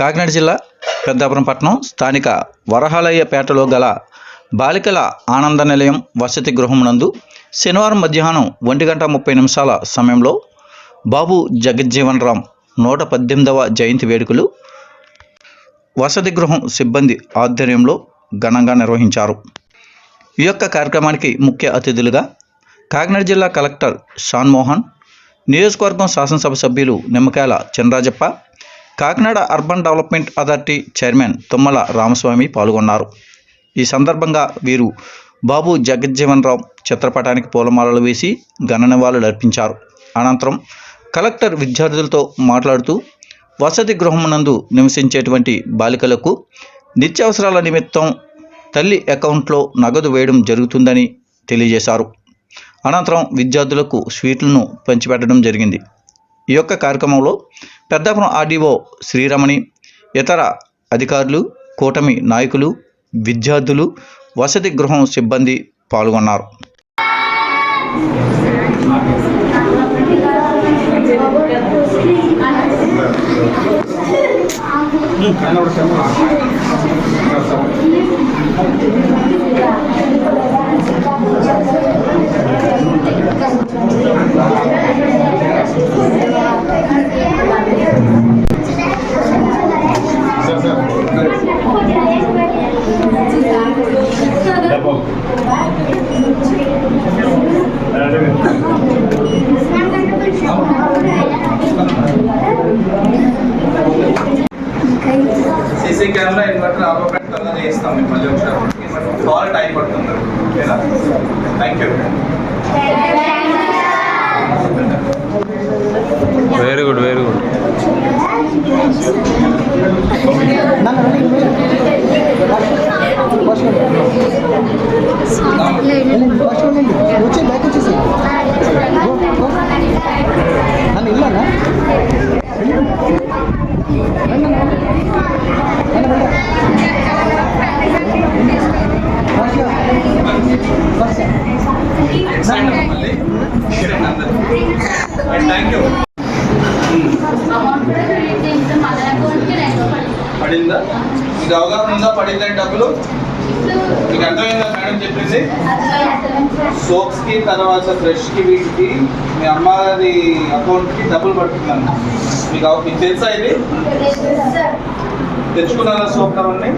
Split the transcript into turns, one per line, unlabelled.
కాకినాడ జిల్లా పెద్దాపురం పట్టణం స్థానిక వరహాలయ్యపేటలో గల బాలికల ఆనంద నిలయం వసతి గృహం నందు శనివారం మధ్యాహ్నం ఒంటి గంట ముప్పై నిమిషాల సమయంలో బాబు జగజ్జీవన్ రామ్ నూట పద్దెనిమిదవ జయంతి వేడుకలు వసతి గృహం సిబ్బంది ఆధ్వర్యంలో ఘనంగా నిర్వహించారు. ఈ యొక్క కార్యక్రమానికి ముఖ్య అతిథులుగా కాకినాడ జిల్లా కలెక్టర్ షాన్మోహన్ నియోజకవర్గం శాసనసభ సభ్యులు Nimmakayala Chinarajappa Kakinada urban development authority chairman Tummala Ramaswamy పాల్గొన్నారు. ఈ సందర్భంగా వీరు బాబు జగజ్జీవన్ రామ్ చిత్రపటానికి పూలమాలలు వేసి ఘన నివాళులు అర్పించారు. అనంతరం కలెక్టర్ విద్యార్థులతో మాట్లాడుతూ వసతి గృహం నందు నివసించేటువంటి బాలికలకు నిత్యావసరాల నిమిత్తం తల్లి అకౌంట్లో నగదు వేయడం జరుగుతుందని తెలియజేశారు. అనంతరం విద్యార్థులకు స్వీట్లను పంచిపెట్టడం జరిగింది. ఈ యొక్క కార్యక్రమంలో పెద్దాపురం ఆర్డీఓ శ్రీరమణి ఇతర అధికారులు కూటమి నాయకులు విద్యార్థులు వసతి గృహం సిబ్బంది పాల్గొన్నారు.
సీసీ కెమెరా ఇన్వర్టర్ ఆపరేట్ త్వరగా చేయిస్తాం మీకు మళ్ళీ ఒకసారి కాల్ టైం పడుతుంది. ఓకేనా? Thank you
very good very good
వచ్చి బ్యాక్ వచ్చేసి నన్ను ಇಲ್ಲ
మళ్ళీ పడిందా? మీకు అవగాహన ఉందా? పడిందని డబ్బులు? మీకు అర్థమైందా మేడం చెప్పింది? సోప్స్కి తర్వాత బ్రష్కి వీటికి మీ అమ్మగారి అకౌంట్కి డబ్బులు పడుతుందండి మీకు మీకు తెలుసా ఇది? తెచ్చుకున్నారా సోప్ అవన్నీ?